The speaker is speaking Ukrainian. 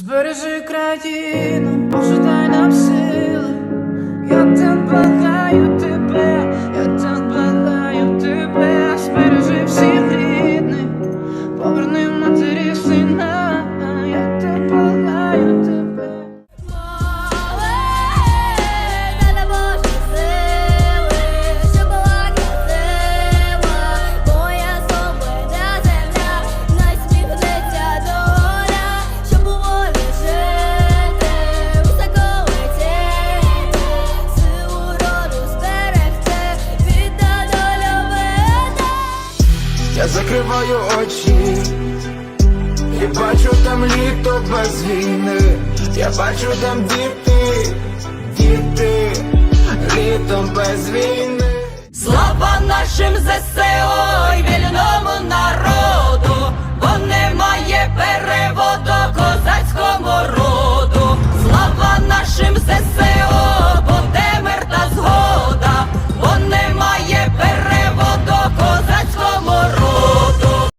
Збережи країну, пожитай нам сили. Я так Я закриваю очі і бачу там літо без війни. Я бачу там діти, діти, літом без війни. Слава нашим ЗСО